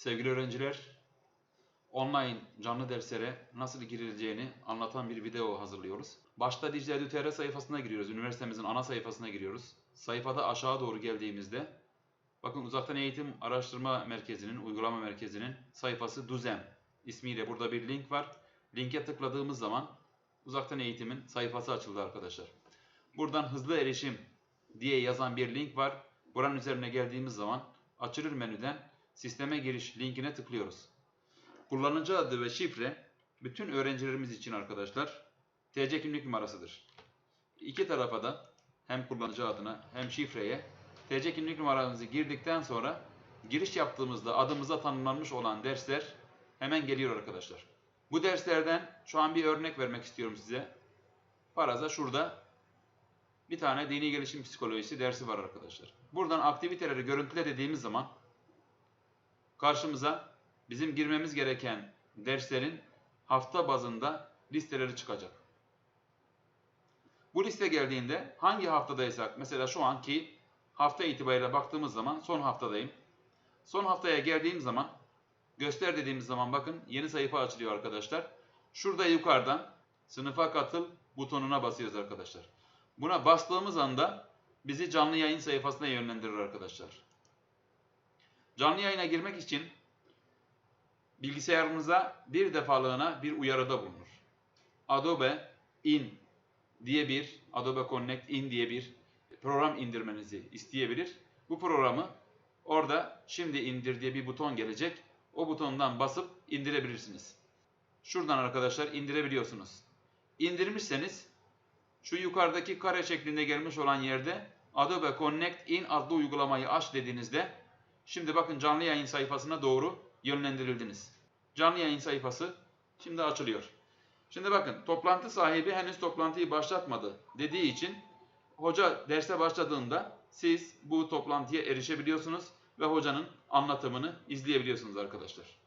Sevgili öğrenciler, online canlı derslere nasıl girileceğini anlatan bir video hazırlıyoruz. Başta Dicle Edu.tr sayfasına giriyoruz. Üniversitemizin ana sayfasına giriyoruz. Sayfada aşağı doğru geldiğimizde bakın Uzaktan Eğitim Araştırma Merkezi'nin, uygulama merkezinin sayfası Düzen ismiyle burada bir link var. Linke tıkladığımız zaman uzaktan eğitimin sayfası açıldı arkadaşlar. Buradan hızlı erişim diye yazan bir link var. Buranın üzerine geldiğimiz zaman açılır menüden sisteme giriş linkine tıklıyoruz. Kullanıcı adı ve şifre bütün öğrencilerimiz için arkadaşlar TC kimlik numarasıdır. İki tarafa da hem kullanıcı adına hem şifreye TC kimlik numaranızı girdikten sonra giriş yaptığımızda adımıza tanımlanmış olan dersler hemen geliyor arkadaşlar. Bu derslerden şu an bir örnek vermek istiyorum size. Faraza şurada bir tane dini gelişim psikolojisi dersi var arkadaşlar. Buradan aktiviteleri görüntüle dediğimiz zaman karşımıza bizim girmemiz gereken derslerin hafta bazında listeleri çıkacak. Bu liste geldiğinde hangi haftadaysak mesela şu anki hafta itibariyle baktığımız zaman son haftadayım. Son haftaya geldiğim zaman göster dediğimiz zaman bakın yeni sayfa açılıyor arkadaşlar. Şurada yukarıdan sınıfa katıl butonuna basıyoruz arkadaşlar. Buna bastığımız anda bizi canlı yayın sayfasına yönlendirir arkadaşlar. Canlı yayına girmek için bilgisayarınıza bir defalığına bir uyarıda bulunur. Adobe In diye bir, Adobe Connect In diye bir program indirmenizi isteyebilir. Bu programı orada şimdi indir diye bir buton gelecek. O butondan basıp indirebilirsiniz. Şuradan arkadaşlar indirebiliyorsunuz. İndirmişseniz şu yukarıdaki kare şeklinde gelmiş olan yerde Adobe Connect In adlı uygulamayı aç dediğinizde şimdi bakın canlı yayın sayfasına doğru yönlendirildiniz. Canlı yayın sayfası şimdi açılıyor. Şimdi bakın toplantı sahibi henüz toplantıyı başlatmadı dediği için hoca derse başladığında siz bu toplantıya erişebiliyorsunuz ve hocanın anlatımını izleyebiliyorsunuz arkadaşlar.